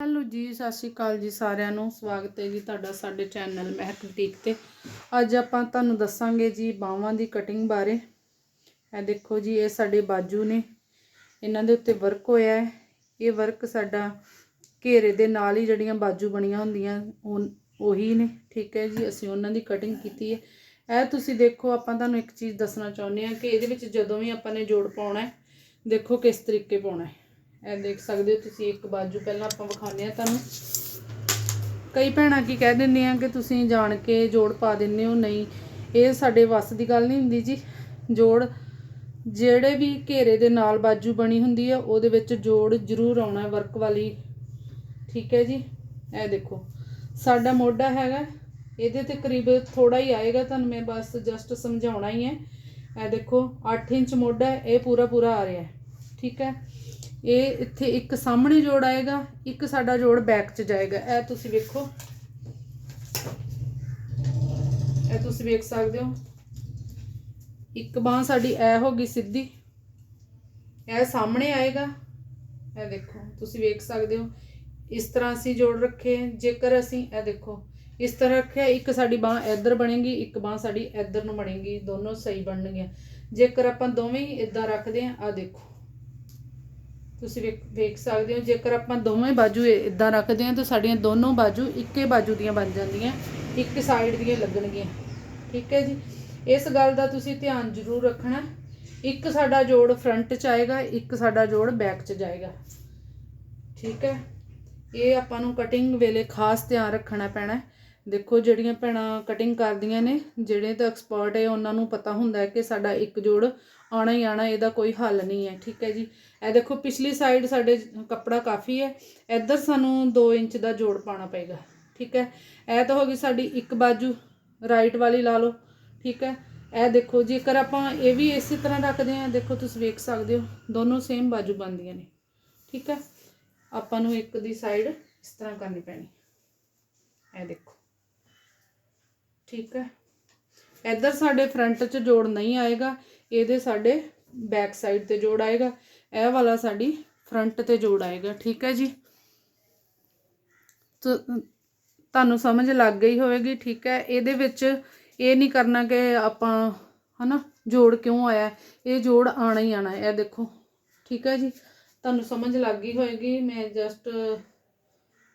Hello ਜੀ, ਸਤਿ ਸ਼੍ਰੀ ਅਕਾਲ ਜੀ ਸਾਰਿਆਂ ਨੂੰ। ਸਵਾਗਤ ਹੈ ਜੀ ਤੁਹਾਡਾ ਸਾਡੇ ਚੈਨਲ ਮਹਿਕ ਬੁਟੀਕ ਤੇ। ਅੱਜ ਆਪਾਂ ਤੁਹਾਨੂੰ ਦੱਸਾਂਗੇ ਜੀ ਬਾਹਾਂ ਦੀ ਕਟਿੰਗ ਬਾਰੇ। ਇਹ ਦੇਖੋ ਜੀ, ਇਹ ਸਾਡੇ ਬਾਜੂ ਨੇ। ਇਹਨਾਂ ਦੇ ਉੱਤੇ ਵਰਕ ਹੋਇਆ ਹੈ। ਇਹ ਵਰਕ ਸਾਡਾ ਘੇਰੇ ਦੇ ਨਾਲ ਹੀ ਜਿਹੜੀਆਂ ਬਾਜੂ ਬਣੀਆਂ ਹੁੰਦੀਆਂ, ਉਹ ਉਹੀ ਨੇ। ਠੀਕ ਹੈ ਜੀ, ਅਸੀਂ ਉਹਨਾਂ ਦੀ ਕਟਿੰਗ ਕੀਤੀ ਹੈ। ਇਹ ਤੁਸੀਂ ਦੇਖੋ, ਆਪਾਂ ਤੁਹਾਨੂੰ ਇੱਕ ਚੀਜ਼ ਦੱਸਣਾ ਚਾਹੁੰਦੇ ਹਾਂ ਕਿ ਇਹਦੇ ਵਿੱਚ ਜਦੋਂ ਵੀ ਆਪਾਂ ਨੇ ਜੋੜ ਪਾਉਣਾ ਹੈ, ਦੇਖੋ ਕਿਸ ਤਰੀਕੇ ਪਾਉਣਾ ਹੈ। ਇਹ ਦੇਖ ਸਕਦੇ ਹੋ ਤੁਸੀਂ, ਇੱਕ ਬਾਜੂ ਪਹਿਲਾਂ ਆਪਾਂ ਵਿਖਾਉਂਦੇ ਆ ਤੁਹਾਨੂੰ। ਕਈ ਭੈਣਾਂ ਕੀ ਕਹਿ ਦਿੰਦੇ ਦਿੰਦੀਆਂ ਕਿ ਤੁਸੀਂ ਜਾਣ ਕੇ ਜੋੜ ਪਾ ਦਿੰਦੇ ਹੋ, ਨਹੀਂ, ਇਹ ਸਾਡੇ ਵੱਸ ਦੀ ਗੱਲ ਨਹੀਂ ਹੁੰਦੀ ਜੀ। ਜੋੜ ਜਿਹੜੇ ਵੀ ਘੇਰੇ ਦੇ ਨਾਲ ਬਾਜੂ ਬਣੀ ਹੁੰਦੀ ਹੈ ਉਹਦੇ ਵਿੱਚ ਜੋੜ ਜ਼ਰੂਰ ਆਉਣਾ ਵਰਕ ਵਾਲੀ। ਠੀਕ ਹੈ ਜੀ? ਇਹ ਦੇਖੋ, ਸਾਡਾ ਮੋਢਾ ਹੈਗਾ, ਇਹਦੇ ਤੇ ਕਰੀਬ ਥੋੜਾ ਹੀ ਆਏਗਾ ਤੁਹਾਨੂੰ ਮੈਂ ਬਸ ਜਸਟ ਸਮਝਾਉਣਾ ਹੀ ਹੈ। ਇਹ ਦੇਖੋ 8 ਇੰਚ ਮੋਢਾ ਇਹ ਪੂਰਾ ਪੂਰਾ ਆ ਰਿਹਾ ਠੀਕ ਹੈ? ਇਹ ਇੱਥੇ ਇੱਕ ਸਾਹਮਣੇ ਜੋੜ ਆਏਗਾ, ਇੱਕ ਸਾਡਾ ਜੋੜ ਬੈਕ 'ਚ ਜਾਏਗਾ। ਇਹ ਤੁਸੀਂ ਵੇਖੋ। ਇਹ ਤੁਸੀਂ ਵੇਖ ਸਕਦੇ ਹੋ। ਇੱਕ ਬਾਹ ਸਾਡੀ ਐ ਹੋ ਗਈ ਸਿੱਧੀ। ਇਹ ਸਾਹਮਣੇ ਆਏਗਾ। ਇਹ ਦੇਖੋ, ਤੁਸੀਂ ਵੇਖ ਸਕਦੇ ਹੋ। ਇਸ ਤਰ੍ਹਾਂ ਅਸੀਂ ਜੋੜ ਰੱਖੇ ਜੇਕਰ ਅਸੀਂ, ਇਹ ਦੇਖੋ, ਇਸ ਤਰ੍ਹਾਂ ਰੱਖਿਆ, ਇੱਕ ਸਾਡੀ ਬਾਹ ਇੱਧਰ ਬਣੇਗੀ, ਇੱਕ ਬਾਹ ਸਾਡੀ ਇੱਧਰ ਨੂੰ ਬਣੇਗੀ। ਦੋਨੋਂ ਸਹੀ ਬਣਨਗੀਆਂ। ਜੇਕਰ ਆਪਾਂ ਦੋਵੇਂ ਹੀ ਇਦਾਂ ਰੱਖਦੇ ਆ ਆ ਦੇਖੋ। ਤੁਸੀਂ ਵੇਖ ਵੇਖ ਸਕਦੇ ਹੋ, ਜੇਕਰ ਆਪਾਂ ਦੋਵੇਂ ਬਾਜੂ ਇਦਾਂ ਰੱਖਦੇ ਹਾਂ ਤਾਂ ਸਾਡੀਆਂ ਦੋਨੋਂ ਬਾਜੂ ਇੱਕੇ ਬਾਜੂ ਦੀਆਂ ਬਣ ਜਾਂਦੀਆਂ, ਇੱਕ ਸਾਈਡ ਦੀਆਂ ਲੱਗਣਗੀਆਂ। ਠੀਕ ਹੈ ਜੀ? ਇਸ ਗੱਲ ਦਾ ਤੁਸੀਂ ਧਿਆਨ ਜ਼ਰੂਰ ਰੱਖਣਾ। ਇੱਕ ਸਾਡਾ ਜੋੜ ਫਰੰਟ 'ਚ ਆਏਗਾ, ਇੱਕ ਸਾਡਾ ਜੋੜ ਬੈਕ 'ਚ ਜਾਏਗਾ। ਠੀਕ ਹੈ? ਇਹ ਆਪਾਂ ਨੂੰ ਕਟਿੰਗ ਵੇਲੇ ਖਾਸ ਧਿਆਨ ਰੱਖਣਾ ਪੈਣਾ ਦੇਖੋ, ਜਿਹੜੀਆਂ ਭੈਣਾਂ ਕਟਿੰਗ ਕਰਦੀਆਂ ਨੇ, ਜਿਹੜੇ ਤਾਂ ਐਕਸਪਰਟ ਹੈ, ਉਹਨਾਂ ਨੂੰ ਪਤਾ ਹੁੰਦਾ ਹੈ ਕਿ ਸਾਡਾ ਇੱਕ ਜੋੜ ਆਣਾ ਹੀ ਆਣਾ ਇਹਦਾ ਕੋਈ ਹੱਲ ਨਹੀਂ ਹੈ, ਠੀਕ ਹੈ ਜੀ। ਇਹ ਦੇਖੋ, ਪਿਛਲੀ ਸਾਈਡ ਸਾਡੇ ਕੱਪੜਾ ਕਾਫੀ ਹੈ, ਇੱਧਰ ਸਾਨੂੰ 2 ਇੰਚ ਦਾ ਜੋੜ ਪਾਣਾ ਪਏਗਾ, ਠੀਕ ਹੈ। ਇਹ ਤਾਂ ਹੋ ਗਈ ਸਾਡੀ ਇੱਕ ਬਾਜੂ ਰਾਈਟ ਵਾਲੀ ਲਾ ਲਓ, ਠੀਕ ਹੈ। ਇਹ ਦੇਖੋ, ਜੇਕਰ ਆਪਾਂ ਇਹ ਵੀ ਇਸੇ ਤਰ੍ਹਾਂ ਰੱਖਦੇ ਹਾਂ, ਦੇਖੋ, ਤੁਸੀਂ ਵੇਖ ਸਕਦੇ ਹੋ, ਦੋਨੋਂ ਸੇਮ ਬਾਜੂ ਬਣਦੀਆਂ ਨੇ, ਠੀਕ ਹੈ। ਆਪਾਂ ਨੂੰ ਇੱਕ ਦੀ ਸਾਈਡ ਇਸ ਤਰ੍ਹਾਂ ਕਰਨੀ ਪੈਣੀ, ਇਹ ਦੇਖੋ, ਠੀਕ ਹੈ। ਇੱਧਰ ਸਾਡੇ ਫਰੰਟ 'ਚ ਜੋੜ ਨਹੀਂ ਆਏਗਾ, ਇਹਦੇ ਸਾਡੇ ਬੈਕ ਸਾਈਡ ਤੇ ਜੋੜ ਆਏਗਾ, ਇਹ ਵਾਲਾ ਸਾਡੀ ਫਰੰਟ ਤੇ ਜੋੜ ਆਏਗਾ, ਠੀਕ ਹੈ ਜੀ? ਤੁਹਾਨੂੰ ਸਮਝ ਲੱਗ ਗਈ ਹੋਵੇਗੀ, ਠੀਕ ਹੈ? ਇਹਦੇ ਵਿੱਚ ਇਹ ਨਹੀਂ ਕਰਨਾ ਕਿ ਆਪਾਂ, ਹਨਾ, ਜੋੜ ਕਿਉਂ ਆਇਆ? ਇਹ ਜੋੜ ਆਣਾ ਹੀ ਆਣਾ, ਇਹ ਦੇਖੋ, ਠੀਕ ਹੈ ਜੀ? ਤੁਹਾਨੂੰ ਸਮਝ ਲੱਗ ਗਈ ਹੋਵੇਗੀ, ਮੈਂ ਜਸਟ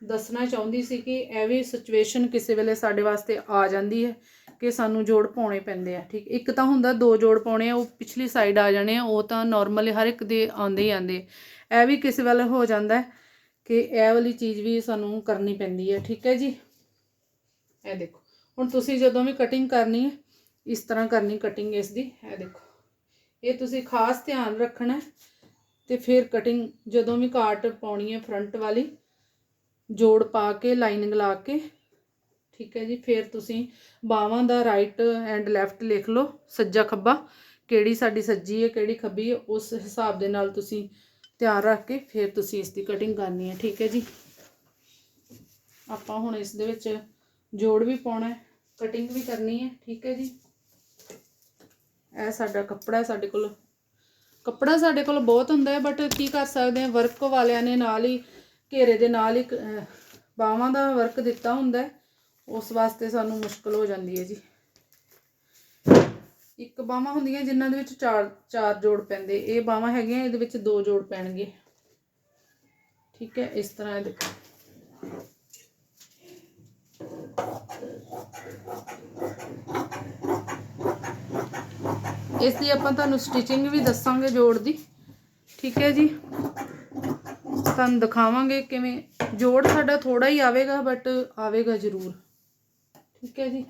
ਦੱਸਣਾ ਚਾਹੁੰਦੀ ਸੀ ਕਿ ਇਹ ਵੀ ਸਿਚੁਏਸ਼ਨ ਕਿਸੇ ਵੇਲੇ ਸਾਡੇ ਵਾਸਤੇ ਆ ਜਾਂਦੀ ਹੈ। ਕਿ ਸਾਨੂੰ ਜੋੜ ਪਾਉਣੇ ਪੈਂਦੇ ਆ, ਠੀਕ? ਇੱਕ ਤਾਂ ਹੁੰਦਾ ਦੋ ਜੋੜ ਪਾਉਣੇ ਆ, ਉਹ ਪਿਛਲੀ ਸਾਈਡ ਆ ਜਾਣੇ ਆ, ਉਹ ਤਾਂ ਨਾਰਮਲੀ ਹਰ ਇੱਕ ਦੇ ਆਉਂਦੇ ਹੀ ਆਉਂਦੇ ਇਹ ਵੀ ਕਿਸੇ ਵੱਲ ਹੋ ਜਾਂਦਾ ਕਿ ਇਹ ਵਾਲੀ ਚੀਜ਼ ਵੀ ਸਾਨੂੰ ਕਰਨੀ ਪੈਂਦੀ ਹੈ, ਠੀਕ ਹੈ ਜੀ? ਇਹ ਦੇਖੋ, ਹੁਣ ਤੁਸੀਂ ਜਦੋਂ ਵੀ ਕਟਿੰਗ ਕਰਨੀ ਹੈ, ਇਸ ਤਰ੍ਹਾਂ ਕਰਨੀ ਕਟਿੰਗ ਇਸ ਦੀ, ਇਹ ਦੇਖੋ। ਇਹ ਤੁਸੀਂ ਖਾਸ ਧਿਆਨ ਰੱਖਣਾ ਹੈ ਤੇ ਫਿਰ ਕਟਿੰਗ ਜਦੋਂ ਵੀ ਕਾਟ ਪਾਉਣੀ ਹੈ ਫਰੰਟ ਵਾਲੀ, ਜੋੜ ਪਾ ਕੇ ਲਾਈਨਿੰਗ ਲਾ ਕੇ ਠੀਕ ਹੈ ਜੀ, ਫਿਰ ਤੁਸੀਂ ਬਾਹਾਂ ਦਾ ਰਾਈਟ ਐਂਡ ਲੈਫਟ ਲਿਖ ਲਓ, ਸੱਜਾ ਖੱਬਾ। ਕਿਹੜੀ ਸਾਡੀ ਸੱਜੀ ਹੈ, ਕਿਹੜੀ ਖੱਬੀ ਹੈ, ਉਸ ਹਿਸਾਬ ਦੇ ਨਾਲ ਤੁਸੀਂ ਧਿਆਨ ਰੱਖ ਕੇ ਫਿਰ ਤੁਸੀਂ ਇਸ ਦੀ ਕਟਿੰਗ ਕਰਨੀ ਹੈ, ਠੀਕ ਹੈ ਜੀ। ਆਪਾਂ ਹੁਣ ਇਸ ਦੇ ਵਿੱਚ ਜੋੜ ਵੀ ਪਾਉਣਾ ਹੈ ਕਟਿੰਗ ਵੀ ਕਰਨੀ ਹੈ, ਠੀਕ ਹੈ ਜੀ। ਇਹ ਸਾਡਾ ਕੱਪੜਾ ਸਾਡੇ ਕੋਲ ਕੱਪੜਾ ਸਾਡੇ ਕੋਲ ਬਹੁਤ ਹੁੰਦਾ ਹੈ ਬਟ ਕੀ ਕਰ ਸਕਦੇ ਹਾਂ ਵਰਕ ਵਾਲਿਆਂ ਨੇ ਨਾਲ ਹੀ, ਘੇਰੇ ਦੇ ਨਾਲ ਹੀ ਬਾਹਾਂ ਦਾ ਵਰਕ ਦਿੱਤਾ ਹੁੰਦਾ ਹੈ। ਉਸ ਵਾਸਤੇ ਸਾਨੂੰ ਮੁਸ਼ਕਲ ਹੋ ਜਾਂਦੀ ਹੈ ਜੀ। ਇੱਕ ਬਾਹਾਂ ਹੁੰਦੀਆਂ ਜਿਨ੍ਹਾਂ ਦੇ ਵਿੱਚ ਚਾਰ ਚਾਰ ਜੋੜ ਪੈਂਦੇ। ਇਹ ਬਾਹਾਂ ਹੈਗੀਆਂ, ਇਹਦੇ ਵਿੱਚ ਦੋ ਜੋੜ ਪੈਣਗੇ। ਠੀਕ ਹੈ, ਇਸ ਤਰ੍ਹਾਂ ਇਹ ਦੇਖੋ। ਇਸ ਦੀ ਆਪਾਂ ਤੁਹਾਨੂੰ ਸਟਿਚਿੰਗ ਵੀ ਦੱਸਾਂਗੇ ਜੋੜ ਦੀ। ਠੀਕ ਹੈ ਜੀ। ਤੁਹਾਨੂੰ ਦਿਖਾਵਾਂਗੇ ਕਿਵੇਂ ਜੋੜ ਸਾਡਾ ਥੋੜਾ ਹੀ ਆਵੇਗਾ ਬਟ ਆਵੇਗਾ ਜ਼ਰੂਰ। ਠੀਕ ਹੈ ਜੀ।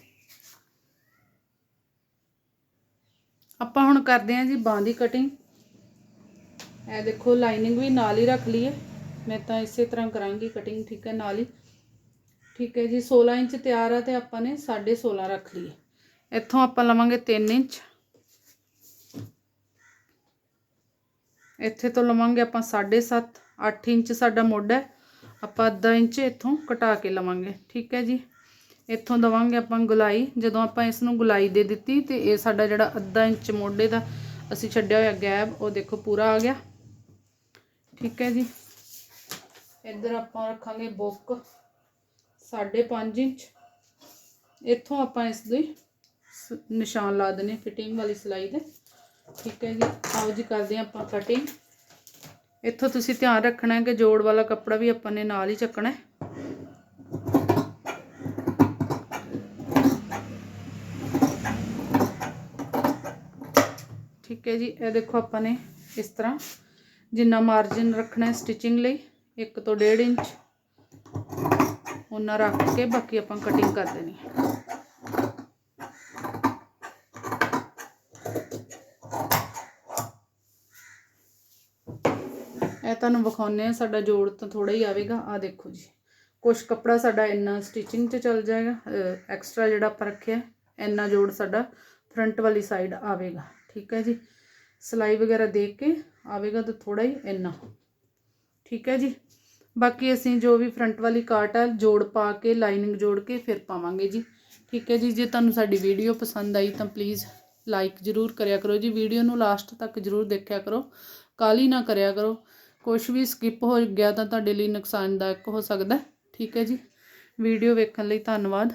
ਆਪਾਂ ਹੁਣ ਕਰਦੇ ਹਾਂ ਜੀ ਬਾਂਹ ਦੀ ਕਟਿੰਗ ਇਹ ਦੇਖੋ ਲਾਈਨਿੰਗ ਵੀ ਨਾਲ ਹੀ ਰੱਖ ਲਈਏ। ਮੈਂ ਤਾਂ ਇਸੇ ਤਰ੍ਹਾਂ ਕਰਾਂਗੀ ਕਟਿੰਗ ਠੀਕ ਹੈ, ਨਾਲ ਹੀ। ਠੀਕ ਹੈ ਜੀ 16 ਇੰਚ ਤਿਆਰ ਆ ਤੇ ਆਪਾਂ ਨੇ 16.5 ਰੱਖ ਲਈਏ। ਇੱਥੋਂ ਆਪਾਂ ਲਵਾਂਗੇ 3 ਇੰਚ। ਇੱਥੇ ਤੋਂ ਲਵਾਂਗੇ ਆਪਾਂ 7.5 8 ਇੰਚ ਸਾਡਾ ਮੋਢਾ ਹੈ। ਆਪਾਂ ਅੱਧਾ ਇੰਚ ਇੱਥੋਂ ਘਟਾ ਕੇ ਲਵਾਂਗੇ। ਠੀਕ ਹੈ ਜੀ। ਇੱਥੋਂ ਦਵਾਂਗੇ ਆਪਾਂ ਗੁਲਾਈ। ਜਦੋਂ ਆਪਾਂ ਇਸ ਨੂੰ ਗੁਲਾਈ ਦੇ ਦਿੱਤੀ ਤੇ ਇਹ ਸਾਡਾ ਜਿਹੜਾ ਅੱਧਾ ਇੰਚ ਮੋਢੇ ਦਾ ਅਸੀਂ ਛੱਡਿਆ ਹੋਇਆ ਗੈਪ, ਉਹ ਦੇਖੋ ਪੂਰਾ ਆ ਗਿਆ। ਠੀਕ ਹੈ ਜੀ। ਇੱਧਰ ਆਪਾਂ ਰੱਖਾਂਗੇ ਬੁੱਕ 5.5 ਇੰਚ। ਇੱਥੋਂ ਆਪਾਂ ਇਸ ਦੇ ਸ- ਨਿਸ਼ਾਨ ਲਾ ਦੇਣੇ ਫਿਟਿੰਗ ਵਾਲੀ ਸਿਲਾਈ ਦੇ। ਠੀਕ ਹੈ ਜੀ। ਆਓ ਜੀ ਕਰਦੇ ਹਾਂ ਆਪਾਂ ਕਟਿੰਗ ਇੱਥੋਂ ਤੁਸੀਂ ਧਿਆਨ ਰੱਖਣਾ ਹੈ ਕਿ ਜੋੜ ਵਾਲਾ ਕੱਪੜਾ ਵੀ ਆਪਾਂ ਨੇ ਨਾਲ ਹੀ ਚੱਕਣਾ ਹੈ। ਠੀਕ ਹੈ ਜੀ ਇਹ ਦੇਖੋ ਆਪਾਂ ਨੇ ਇਸ ਤਰ੍ਹਾਂ ਜਿੰਨਾ ਮਾਰਜਨ ਰੱਖਣਾ ਹੈ ਸਟਿਚਿੰਗ ਲਈ 1 ਤੋਂ 1.5 ਇੰਚ ਉਹਨਾਂ ਰੱਖ ਕੇ ਬਾਕੀ ਆਪਾਂ ਕਟਿੰਗ ਕਰ ਦੇਣੀ ਹੈ ਇਹ ਤੁਹਾਨੂੰ ਵਿਖਾਉਨੇ ਆ ਸਾਡਾ ਜੋੜ ਤਾਂ ਥੋੜਾ ਹੀ ਆਵੇਗਾ ਆ ਦੇਖੋ ਜੀ ਕੁਝ ਕੱਪੜਾ ਸਾਡਾ ਇੰਨਾ ਸਟਿਚਿੰਗ 'ਚ ਚੱਲ ਜਾਏਗਾ ਐਕਸਟਰਾ ਜਿਹੜਾ ਆਪਾਂ ਰੱਖਿਆ ਇੰਨਾ ਜੋੜ ਸਾਡਾ ਫਰੰਟ ਵਾਲੀ ਸਾਈਡ ਆਵੇਗਾ ਠੀਕ ਹੈ ਜੀ। ਸਿਲਾਈ ਵਗੈਰਾ ਦੇਖ ਕੇ ਆਵੇਗਾ ਤਾਂ ਥੋੜਾ ਹੀ ਇੰਨਾ। ਠੀਕ ਹੈ ਜੀ। ਬਾਕੀ ਅਸੀਂ ਜੋ ਵੀ ਫਰੰਟ ਵਾਲੀ ਕਾਟ ਹੈ ਜੋੜ ਪਾ ਕੇ ਲਾਈਨਿੰਗ ਜੋੜ ਕੇ ਫਿਰ ਪਾਵਾਂਗੇ ਜੀ। ਠੀਕ ਹੈ ਜੀ। ਜੇ ਤੁਹਾਨੂੰ ਸਾਡੀ ਵੀਡੀਓ ਪਸੰਦ ਆਈ ਤਾਂ ਪਲੀਜ਼ ਲਾਈਕ ਜ਼ਰੂਰ ਕਰਿਆ ਕਰੋ ਜੀ। ਵੀਡੀਓ ਨੂੰ ਲਾਸਟ ਤੱਕ ਜ਼ਰੂਰ ਦੇਖਿਆ ਕਰੋ। ਕਾਲੀ ਨਾ ਕਰਿਆ ਕਰੋ। ਕੁਝ ਵੀ ਸਕਿਪ ਹੋ ਗਿਆ ਤਾਂ ਤੁਹਾਡੇ ਲਈ ਨੁਕਸਾਨਦਾਇਕ ਹੋ ਸਕਦਾ ਠੀਕ ਹੈ ਜੀ। ਵੀਡੀਓ ਵੇਖਣ ਲਈ ਧੰਨਵਾਦ।